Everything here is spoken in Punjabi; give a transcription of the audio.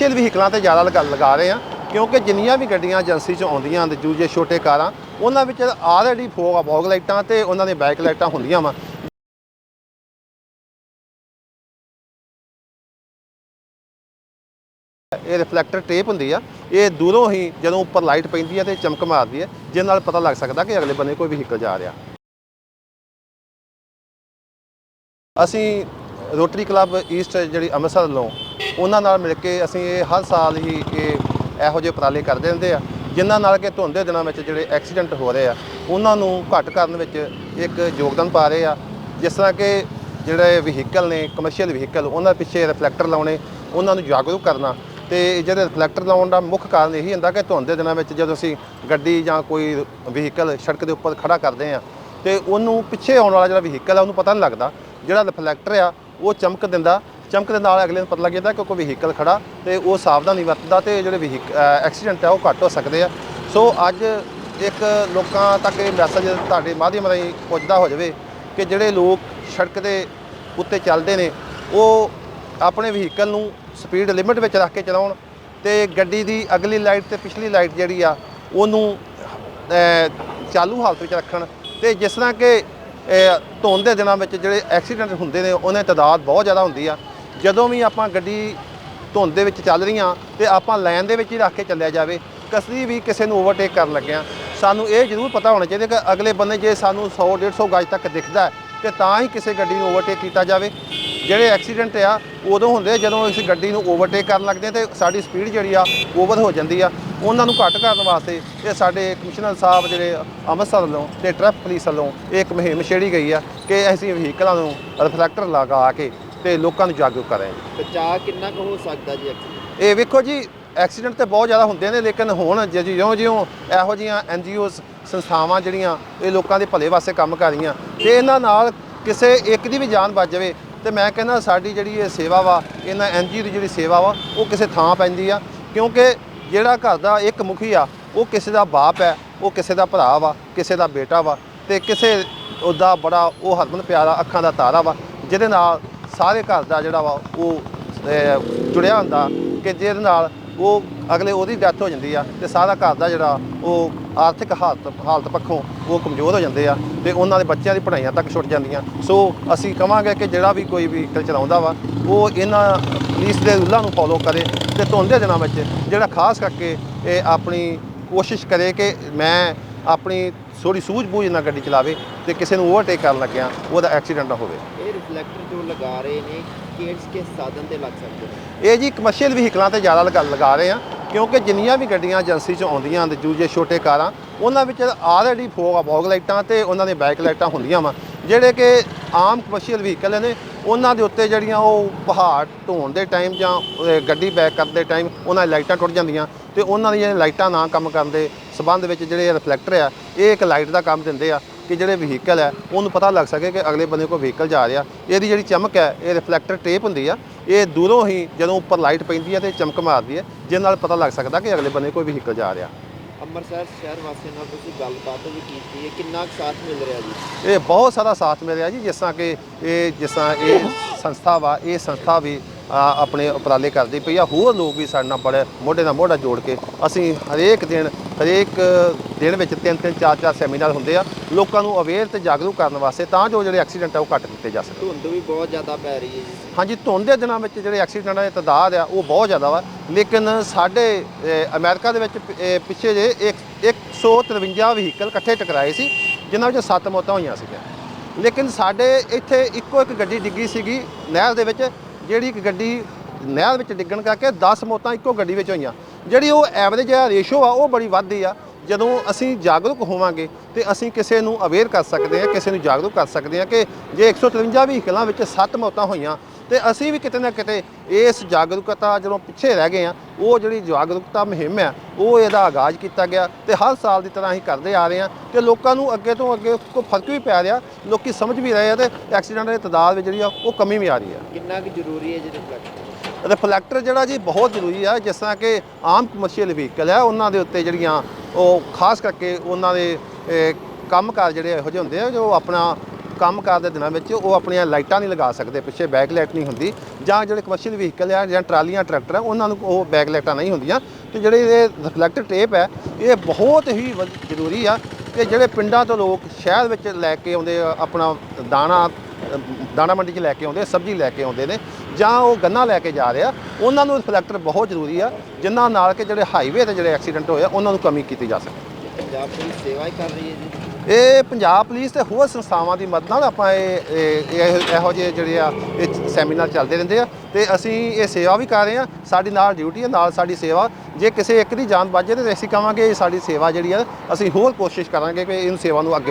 ਕਮਰਸ਼ੀਅਲ ਵਹੀਕਲਾਂ ਤੇ ਜ਼ਿਆਦਾ ਲਗਾ ਲਗਾ ਰਹੇ ਆ ਕਿਉਂਕਿ ਜਿੰਨੀਆਂ ਵੀ ਗੱਡੀਆਂ ਏਜੰਸੀ 'ਚ ਆਉਂਦੀਆਂ ਹਨ, ਦੂਜੇ ਛੋਟੇ ਕਾਰਾਂ, ਉਹਨਾਂ ਵਿੱਚ ਆਲਰੇਡੀ ਫੋਗ ਫੋਗ ਲਾਈਟਾਂ ਤੇ ਉਹਨਾਂ ਦੇ ਬੈਕ ਲਾਈਟਾਂ ਹੁੰਦੀਆਂ ਵਾ। ਇਹ ਰਿਫਲੈਕਟਰ ਟੇਪ ਹੁੰਦੀ ਆ, ਇਹ ਦੂਰੋਂ ਹੀ ਜਦੋਂ ਉੱਪਰ ਲਾਈਟ ਪੈਂਦੀ ਹੈ ਤੇ ਚਮਕ ਮਾਰਦੀ ਹੈ ਜਿਹਦੇ ਨਾਲ ਪਤਾ ਲੱਗ ਸਕਦਾ ਕਿ ਅਗਲੇ ਬੰਨੇ ਕੋਈ ਵਹੀਕਲ ਜਾ ਰਿਹਾ। ਅਸੀਂ ਰੋਟਰੀ ਕਲੱਬ ਈਸਟ ਜਿਹੜੀ ਅੰਮ੍ਰਿਤਸਰ ਵੱਲੋਂ ਉਹਨਾਂ ਨਾਲ ਮਿਲ ਕੇ ਅਸੀਂ ਇਹ ਹਰ ਸਾਲ ਹੀ ਇਹ ਇਹੋ ਜਿਹੇ ਉਪਰਾਲੇ ਕਰਦੇ ਰਹਿੰਦੇ ਆ, ਜਿਨ੍ਹਾਂ ਨਾਲ ਕਿ ਧੁੰਦੇ ਦਿਨਾਂ ਵਿੱਚ ਜਿਹੜੇ ਐਕਸੀਡੈਂਟ ਹੋ ਰਹੇ ਆ, ਉਹਨਾਂ ਨੂੰ ਘੱਟ ਕਰਨ ਵਿੱਚ ਇੱਕ ਯੋਗਦਾਨ ਪਾ ਰਹੇ ਆ। ਜਿਸ ਤਰ੍ਹਾਂ ਕਿ ਜਿਹੜੇ ਵਹੀਕਲ ਨੇ ਕਮਰਸ਼ੀਅਲ ਵਹੀਕਲ ਉਹਨਾਂ ਪਿੱਛੇ ਰਿਫਲੈਕਟਰ ਲਾਉਣੇ, ਉਹਨਾਂ ਨੂੰ ਜਾਗਰੂਕ ਕਰਨਾ ਤੇ ਜਿਹੜੇ ਰਿਫਲੈਕਟਰ ਲਾਉਣ ਦਾ ਮੁੱਖ ਕਾਰਨ ਇਹੀ ਹੁੰਦਾ ਕਿ ਧੁੰਦ ਦੇ ਦਿਨਾਂ ਵਿੱਚ ਜਦੋਂ ਅਸੀਂ ਗੱਡੀ ਜਾਂ ਕੋਈ ਵਹੀਕਲ ਸੜਕ ਦੇ ਉੱਪਰ ਖੜਾ ਕਰਦੇ ਆ ਤੇ ਉਹਨੂੰ ਪਿੱਛੇ ਆਉਣ ਵਾਲਾ ਜਿਹੜਾ ਵਹੀਕਲ ਆ, ਉਹਨੂੰ ਪਤਾ ਨਹੀਂ ਲੱਗਦਾ। ਜਿਹੜਾ ਰਿਫਲੈਕਟਰ ਆ, ਉਹ ਚਮਕ ਦਿੰਦਾ ਚਮਕ ਦੇ ਨਾਲ ਅਗਲੇ ਨੂੰ ਪਤਾ ਲੱਗ ਜਾਂਦਾ ਕਿ ਕੋਈ ਵਹੀਕਲ ਖੜਾ ਤੇ ਉਹ ਸਾਵਧਾਨੀ ਵਰਤਦਾ ਤੇ ਜਿਹੜੇ ਵਹੀਕ ਐਕਸੀਡੈਂਟ ਆ ਉਹ ਘੱਟ ਹੋ ਸਕਦੇ ਆ। ਸੋ ਅੱਜ ਇੱਕ ਲੋਕਾਂ ਤੱਕ ਇਹ ਮੈਸੇਜ ਤੁਹਾਡੇ ਮਾਧਿਅਮ ਰਾਹੀਂ ਪਹੁੰਚਦਾ ਹੋ ਜਾਵੇ ਕਿ ਜਿਹੜੇ ਲੋਕ ਸੜਕ ਦੇ ਉੱਤੇ ਚੱਲਦੇ ਨੇ ਉਹ ਆਪਣੇ ਵਹੀਕਲ ਨੂੰ ਸਪੀਡ ਲਿਮਿਟ ਵਿੱਚ ਰੱਖ ਕੇ ਚਲਾਉਣ ਤੇ ਗੱਡੀ ਦੀ ਅਗਲੀ ਲਾਈਟ ਤੇ ਪਿਛਲੀ ਲਾਈਟ ਜਿਹੜੀ ਆ ਉਹਨੂੰ ਚਾਲੂ ਹਾਲਤ ਵਿੱਚ ਰੱਖਣ ਤੇ ਜਿਸ ਤਰ੍ਹਾਂ ਕਿ ਅਹ, ਧੁੰਦ ਦੇ ਦਿਨਾਂ ਵਿੱਚ ਜਿਹੜੇ ਐਕਸੀਡੈਂਟ ਹੁੰਦੇ ਨੇ ਉਹਨਾਂ ਦੀ ਤਾਦਾਦ ਬਹੁਤ ਜ਼ਿਆਦਾ ਹੁੰਦੀ ਆ। ਜਦੋਂ ਵੀ ਆਪਾਂ ਗੱਡੀ ਧੁੰਦ ਦੇ ਵਿੱਚ ਚੱਲ ਰਹੀਆਂ ਤੇ ਆਪਾਂ ਲਾਈਨ ਦੇ ਵਿੱਚ ਹੀ ਰੱਖ ਕੇ ਚੱਲਿਆ ਜਾਵੇ ਕਸਦੀ ਵੀ ਕਿਸੇ ਨੂੰ ਓਵਰਟੇਕ ਕਰਨ ਲੱਗਿਆ। ਸਾਨੂੰ ਇਹ ਜ਼ਰੂਰ ਪਤਾ ਹੋਣਾ ਚਾਹੀਦਾ ਕਿ ਅਗਲੇ ਬੰਦੇ ਜੇ ਸਾਨੂੰ 100 150 ਗਜ ਤੱਕ ਦਿਖਦਾ ਹੈ ਕਿ ਤਾਂ ਹੀ ਕਿਸੇ ਗੱਡੀ ਨੂੰ ਓਵਰਟੇਕ ਕੀਤਾ ਜਾਵੇ। ਜਿਹੜੇ ਐਕਸੀਡੈਂਟ ਆ, ਉਦੋਂ ਹੁੰਦੇ ਜਦੋਂ ਅਸੀਂ ਗੱਡੀ ਨੂੰ ਓਵਰਟੇਕ ਕਰਨ ਲੱਗਦੇ ਹਾਂ ਤੇ ਸਾਡੀ ਸਪੀਡ ਜਿਹੜੀ ਆ ਓਵਰ ਹੋ ਜਾਂਦੀ ਆ। ਉਹਨਾਂ ਨੂੰ ਘੱਟ ਕਰਨ ਵਾਸਤੇ ਇਹ ਸਾਡੇ ਕਮਿਸ਼ਨਰ ਸਾਹਿਬ ਜਿਹੜੇ ਅੰਮ੍ਰਿਤਸਰ ਵੱਲੋਂ ਤੇ ਟ੍ਰੈਫਿਕ ਪੁਲਿਸ ਵੱਲੋਂ ਇਹ ਇੱਕ ਮੁਹਿੰਮ ਛੇੜੀ ਗਈ ਆ ਕਿ ਅਸੀਂ ਵਹੀਕਲਾਂ ਨੂੰ ਰਿਫਲੈਕਟਰ ਲਗਾ ਕੇ ਤੇ ਲੋਕਾਂ ਨੂੰ ਜਾਗਰੂਕ ਕਰ ਰਹੇ ਹਾਂ ਬਚਾਅ ਕਿੰਨਾ ਕੁ ਹੋ ਸਕਦਾ ਜੀ ਐਕਸੀਡੈਂਟ ਇਹ ਵੇਖੋ ਜੀ ਐਕਸੀਡੈਂਟ ਤੇ ਬਹੁਤ ਜ਼ਿਆਦਾ ਹੁੰਦੇ ਨੇ ਲੇਕਿਨ ਹੁਣ ਜ- ਜਿਉਂ ਜਿਉਂ ਇਹੋ ਜੀਆਂ ਐਨਜੀਓਜ਼ ਸੰਸਥਾਵਾਂ ਜਿਹੜੀਆਂ ਇਹ ਲੋਕਾਂ ਦੇ ਭਲੇ ਵਾਸਤੇ ਕੰਮ ਕਰ ਰਹੀਆਂ ਤੇ ਇਹਨਾਂ ਨਾਲ ਕਿਸੇ ਇੱਕ ਦੀ ਵੀ ਜਾਨ ਬਚ ਜਾਵੇ ਤੇ ਮੈਂ ਕਹਿੰਦਾ ਸਾਡੀ ਜਿਹੜੀ ਇਹ ਸੇਵਾ ਵਾ ਇਹਨਾਂ ਐਨਜੀਓ ਦੀ ਜਿਹੜੀ ਸੇਵਾ ਵਾ ਉਹ ਕਿਸੇ ਥਾਂ ਪੈਂਦੀ ਆ ਕਿਉਂਕਿ ਜਿਹੜਾ ਘਰ ਦਾ ਇੱਕ ਮੁਖੀ ਆ ਉਹ ਕਿਸੇ ਦਾ ਬਾਪ ਹੈ ਉਹ ਕਿਸੇ ਦਾ ਭਰਾ ਵਾ ਕਿਸੇ ਦਾ ਬੇਟਾ ਵਾ ਤੇ ਕਿਸੇ ਉਹਦਾ ਬੜਾ ਉਹ ਹਰਮਨ ਪਿਆਰਾ ਅੱਖਾਂ ਦਾ ਤਾਰਾ ਵਾ ਜਿਹਦੇ ਨਾਲ ਸਾਰੇ ਘਰ ਦਾ ਜਿਹੜਾ ਵਾ ਉਹ ਜੁੜਿਆ ਹੁੰਦਾ ਕਿ ਜਿਹਦੇ ਨਾਲ ਉਹ ਅਗਲੇ ਉਹਦੀ ਡੈਥ ਹੋ ਜਾਂਦੀ ਆ ਤੇ ਸਾਰਾ ਘਰ ਦਾ ਜਿਹੜਾ ਉਹ ਆਰਥਿਕ ਹਾਲਤ ਹਾਲਤ ਪੱਖੋਂ ਉਹ ਕਮਜ਼ੋਰ ਹੋ ਜਾਂਦੇ ਆ ਤੇ ਉਹਨਾਂ ਦੇ ਬੱਚਿਆਂ ਦੀ ਪੜ੍ਹਾਈਆਂ ਤੱਕ ਛੁੱਟ ਜਾਂਦੀਆਂ। ਸੋ ਅਸੀਂ ਕਵਾਂਗੇ ਕਿ ਜਿਹੜਾ ਵੀ ਕੋਈ ਵਹੀਕਲ ਚਲਾਉਂਦਾ ਵਾ, ਉਹ ਇਹਨਾਂ ਪੁਲਿਸ ਦੇ ਰੂਲਾਂ ਨੂੰ ਫੋਲੋ ਕਰੇ ਤੇ ਧੁੰਦ ਦਿਨਾਂ ਵਿੱਚ ਜਿਹੜਾ ਖਾਸ ਕਰਕੇ ਇਹ ਆਪਣੀ ਕੋਸ਼ਿਸ਼ ਕਰੇ ਕਿ ਮੈਂ ਆਪਣੀ ਥੋੜੀ ਸੂਝ-ਬੂਝ ਨਾਲ ਗੱਡੀ ਚਲਾਵੇ ਤੇ ਕਿਸੇ ਨੂੰ ਓਵਰਟੇਕ ਕਰਨ ਲੱਗਿਆ ਉਹਦਾ ਐਕਸੀਡੈਂਟ ਨਾ ਹੋਵੇ। ਰਿਫਲੈਕਟਰ ਜੋ ਲਗਾ ਰਹੇ ਨੇ ਕਿਸ ਕਿਸ ਸਾਧਨ ਤੇ ਲੱਗ ਸਕਦੇ ਨੇ? ਇਹ ਜੀ ਕਮਰਸ਼ੀਅਲ ਵਹੀਕਲਾਂ ਤੇ ਜ਼ਿਆਦਾ ਲਗਾ ਲਗਾ ਰਹੇ ਆ, ਕਿਉਂਕਿ ਜਿੰਨੀਆਂ ਵੀ ਗੱਡੀਆਂ ਏਜੰਸੀ 'ਚ ਆਉਂਦੀਆਂ ਹਨ ਦੂਜੇ ਛੋਟੇ ਕਾਰਾਂ, ਉਹਨਾਂ ਵਿੱਚ ਆਲਰੇਡੀ ਫੋਗ ਫੋਗ ਲਾਈਟਾਂ ਤੇ ਉਹਨਾਂ ਦੇ ਬੈਕ ਲਾਈਟਾਂ ਹੁੰਦੀਆਂ ਵਾ। ਜਿਹੜੇ ਕਿ ਆਮ ਕਮਰਸ਼ੀਅਲ ਵਹੀਕਲ ਨੇ, ਉਹਨਾਂ ਦੇ ਉੱਤੇ ਜਿਹੜੀਆਂ ਉਹ ਪਹਾੜ ਢੋਣ ਦੇ ਟਾਈਮ ਜਾਂ ਗੱਡੀ ਬੈਕ ਕਰਦੇ ਟਾਈਮ ਉਹਨਾਂ ਦੀ ਲਾਈਟਾਂ ਟੁੱਟ ਜਾਂਦੀਆਂ ਤੇ ਉਹਨਾਂ ਦੀਆਂ ਲਾਈਟਾਂ ਨਾ ਕੰਮ ਕਰਨ ਦੇ ਸਬੰਧ ਵਿੱਚ ਜਿਹੜੇ ਰਿਫਲੈਕਟਰ ਆ, ਇਹ ਇੱਕ ਲਾਈਟ ਦਾ ਕੰਮ ਦਿੰਦੇ ਆ। ਕਿ ਜਿਹੜੇ ਵਹੀਕਲ ਹੈ ਉਹਨੂੰ ਪਤਾ ਲੱਗ ਸਕੇ ਕਿ ਅਗਲੇ ਬੰਦੇ ਕੋਈ ਵਹੀਕਲ ਜਾ ਰਿਹਾ। ਇਹਦੀ ਜਿਹੜੀ ਚਮਕ ਹੈ ਇਹ ਰਿਫਲੈਕਟਰ ਟੇਪ ਹੁੰਦੀ ਆ। ਇਹ ਦੂਰੋਂ ਹੀ ਜਦੋਂ ਉੱਪਰ ਲਾਈਟ ਪੈਂਦੀ ਹੈ ਤੇ ਚਮਕ ਮਾਰਦੀ ਹੈ ਜਿਹਦੇ ਨਾਲ ਪਤਾ ਲੱਗ ਸਕਦਾ ਕਿ ਅਗਲੇ ਬੰਦੇ ਕੋਈ ਵਹੀਕਲ ਜਾ ਰਿਹਾ। ਅੰਮ੍ਰਿਤਸਰ ਸ਼ਹਿਰ ਵਾਸੀਆਂ ਨਾਲ ਤੁਸੀਂ ਗੱਲਬਾਤ ਵੀ ਕੀਤੀ ਹੈ। ਕਿੰਨਾ ਕੁ ਸਾਥ ਮਿਲ ਰਿਹਾ ਜੀ? ਇਹ ਬਹੁਤ ਸਾਰਾ ਸਾਥ ਮਿਲਿਆ ਜੀ ਜਿਸ ਤਰ੍ਹਾਂ ਕਿ ਇਹ ਜਿਸ ਤਰ੍ਹਾਂ ਇਹ ਸੰਸਥਾ ਵਾ ਇਹ ਸੰਸਥਾ ਵੀ ਆਪਣੇ ਉਪਰਾਲੇ ਕਰਦੀ ਪਈ ਆ। ਹੋਰ ਲੋਕ ਵੀ ਸਾਡੇ ਨਾਲ ਬੜੇ ਮੋਢੇ ਨਾਲ ਮੋਢਾ ਜੋੜ ਕੇ ਅਸੀਂ ਹਰੇਕ ਦਿਨ ਹਰੇਕ ਦਿਨ ਵਿੱਚ ਤਿੰਨ ਤਿੰਨ ਚਾਰ ਚਾਰ ਸੈਮੀਨਾਰ ਹੁੰਦੇ ਆ। ਲੋਕਾਂ ਨੂੰ ਅਵੇਅਰ ਤੇ ਜਾਗਰੂਕ ਕਰਨ ਵਾਸਤੇ ਤਾਂ ਜੋ ਜਿਹੜੇ ਐਕਸੀਡੈਂਟ ਆ ਉਹ ਘੱਟ ਕੀਤੇ ਜਾ ਸਕਣ। ਧੁੰਦ ਵੀ ਬਹੁਤ ਜ਼ਿਆਦਾ ਪੈ ਰਹੀ ਹੈ ਜੀ। ਹਾਂਜੀ ਧੁੰਦ ਦੇ ਦਿਨਾਂ ਵਿੱਚ ਜਿਹੜੇ ਐਕਸੀਡੈਂਟਾਂ ਦੀ ਤਾਦਾਦ ਆ ਉਹ ਬਹੁਤ ਜ਼ਿਆਦਾ ਵਾ। ਲੇਕਿਨ ਸਾਡੇ ਅਮਰੀਕਾ ਦੇ ਵਿੱਚ ਪਿੱਛੇ ਜੇ ਇੱਕ 153 ਵਹੀਕਲ ਇਕੱਠੇ ਟਕਰਾਏ ਸੀ ਜਿਨ੍ਹਾਂ ਵਿੱਚ 7 ਮੌਤਾਂ ਹੋਈਆਂ ਸੀਗੀਆਂ। ਲੇਕਿਨ ਸਾਡੇ ਇੱਥੇ ਇੱਕੋ ਇੱਕ ਗੱਡੀ ਡਿੱਗੀ ਸੀਗੀ ਨਹਿਰ ਦੇ ਵਿੱਚ। ਜਿਹੜੀ ਇੱਕ ਗੱਡੀ ਨਹਿਰ ਵਿੱਚ ਡਿੱਗਣ ਕਰਕੇ 10 ਮੌਤਾਂ ਇੱਕੋ ਗੱਡੀ ਵਿੱਚ ਹੋਈਆਂ। ਜਿਹੜੀ ਉਹ ਐਵਰੇਜ ਆ ਰੇਸ਼ੋ ਆ, ਉਹ ਬੜੀ ਵੱਧਦੀ ਆ। ਜਦੋਂ ਅਸੀਂ ਜਾਗਰੂਕ ਹੋਵਾਂਗੇ ਤੇ ਅਸੀਂ ਕਿਸੇ ਨੂੰ ਅਵੇਅਰ ਕਰ ਸਕਦੇ ਹਾਂ, ਕਿਸੇ ਨੂੰ ਜਾਗਰੂਕ ਕਰ ਸਕਦੇ ਹਾਂ ਕਿ ਜੇ 153 ਵਹੀਕਲਾਂ ਵਿੱਚ 7 ਮੌਤਾਂ ਹੋਈਆਂ ਤੇ ਅਸੀਂ ਵੀ ਕਿਤੇ ਨਾ ਕਿਤੇ ਇਸ ਜਾਗਰੂਕਤਾ ਜਦੋਂ ਪਿੱਛੇ ਰਹਿ ਗਏ ਆ ਉਹ ਜਿਹੜੀ ਜਾਗਰੂਕਤਾ ਮੁਹਿੰਮ ਆ ਉਹ ਇਹਦਾ ਆਗਾਜ਼ ਕੀਤਾ ਗਿਆ ਤੇ ਹਰ ਸਾਲ ਦੀ ਤਰ੍ਹਾਂ ਅਸੀਂ ਕਰਦੇ ਆ ਰਹੇ ਆ ਤੇ ਲੋਕਾਂ ਨੂੰ ਅੱਗੇ ਤੋਂ ਅੱਗੇ ਕੋ ਫ਼ਰਕ ਵੀ ਪੈ ਰਿਹਾ ਲੋਕੀ ਸਮਝ ਵੀ ਰਹੇ ਆ ਤੇ ਐਕਸੀਡੈਂਟ ਦੀ ਤਦਾਦ ਵਿੱਚ ਜਿਹੜੀ ਆ ਉਹ ਕਮੀ ਵੀ ਆ ਰਹੀ ਆ। ਕਿੰਨਾ ਕੁ ਜ਼ਰੂਰੀ ਹੈ ਜੀ ਰਿਫਲੈਕਟਰ ਰਿਫਲੈਕਟਰ ਜਿਹੜਾ ਜੀ ਬਹੁਤ ਜ਼ਰੂਰੀ ਆ ਜਿਸ ਤਰ੍ਹਾਂ ਕਿ ਆਮ ਕਮਰਸ਼ੀਅਲ ਵਹੀਕਲ ਆ ਉਹਨਾਂ ਦੇ ਉੱਤੇ ਜਿਹੜੀਆਂ ਉਹ ਖਾਸ ਕਰਕੇ ਉਹਨਾਂ ਦੇ ਕੰਮਕਾਰ ਜਿਹੜੇ ਇਹੋ ਜਿਹੇ ਹੁੰਦੇ ਆ ਜੋ ਆਪਣਾ ਕੰਮ ਕਾਰ ਦੇ ਦਿਨਾਂ ਵਿੱਚ ਉਹ ਆਪਣੀਆਂ ਲਾਈਟਾਂ ਨਹੀਂ ਲਗਾ ਸਕਦੇ ਪਿੱਛੇ ਬੈਕ ਲਾਈਟ ਨਹੀਂ ਹੁੰਦੀ ਜਾਂ ਜਿਹੜੇ ਕਮਰਸ਼ੀਅਲ ਵਹੀਕਲ ਆ ਜਾਂ ਟਰਾਲੀਆਂ ਟਰੈਕਟਰ ਆ ਉਹਨਾਂ ਨੂੰ ਉਹ ਬੈਕ ਲਾਈਟਾਂ ਨਹੀਂ ਹੁੰਦੀਆਂ। ਤੇ ਜਿਹੜੇ ਇਹ ਰਿਫਲੈਕਟਰ ਟੇਪ ਹੈ ਇਹ ਬਹੁਤ ਹੀ ਵ- ਜ਼ਰੂਰੀ ਆ ਕਿ ਜਿਹੜੇ ਪਿੰਡਾਂ ਤੋਂ ਲੋਕ ਸ਼ਹਿਰ ਵਿੱਚ ਲੈ ਕੇ ਆਉਂਦੇ ਆ ਆਪਣਾ ਦਾਣਾ ਅ, ਦਾਣਾ ਮੰਡੀ 'ਚ ਲੈ ਕੇ ਆਉਂਦੇ ਸਬਜ਼ੀ ਲੈ ਕੇ ਆਉਂਦੇ ਨੇ ਜਾਂ ਉਹ ਗੰਨਾ ਲੈ ਕੇ ਜਾ ਰਹੇ ਆ ਉਹਨਾਂ ਨੂੰ ਰਿਫਲੈਕਟਰ ਬਹੁਤ ਜ਼ਰੂਰੀ ਆ ਜਿਨ੍ਹਾਂ ਨਾਲ ਕਿ ਜਿਹੜੇ ਹਾਈਵੇ ਤੇ ਜਿਹੜੇ ਐਕਸੀਡੈਂਟ ਹੋਏ ਆ ਉਹਨਾਂ ਨੂੰ ਕਮੀ ਕੀਤੀ ਜਾ ਸਕੇ। ਪੰਜਾਬ ਪੁਲਿਸ ਸੇਵਾ ਹੀ ਕਰ ਰਹੀ ਹੈ ਜੀ। ਇਹ ਪੰਜਾਬ ਪੁਲਿਸ ਤੇ ਹੋਰ ਸੰਸਥਾਵਾਂ ਦੀ ਮਦਦ ਨਾਲ ਆਪਾਂ ਇਹ, ਇਹ- ਇਹੋ ਜਿਹੇ ਜਿਹੜੇ ਆ, ਇਹ ਸੈਮੀਨਾਰ ਚੱਲਦੇ ਰਹਿੰਦੇ ਆ ਤੇ ਅਸੀਂ ਇਹ ਸੇਵਾ ਵੀ ਕਰ ਰਹੇ ਆ ਸਾਡੀ ਨਾਲ ਡਿਊਟੀ ਹੈ ਨਾਲ ਸਾਡੀ ਸੇਵਾ। ਜੇ ਕਿਸੇ ਇੱਕ ਦੀ ਜਾਨ ਬਚ ਜਾਏ ਤੇ ਅਸੀਂ ਕਹਾਂਗੇ ਇਹ ਸਾਡੀ ਸੇਵਾ ਜਿਹੜੀ ਆ, ਅਸੀਂ ਹੋਰ ਕੋਸ਼ਿਸ਼ ਕਰਾਂਗੇ ਕਿ ਇਹਨੂੰ ਸੇਵਾ ਨੂੰ ਅੱਗੇ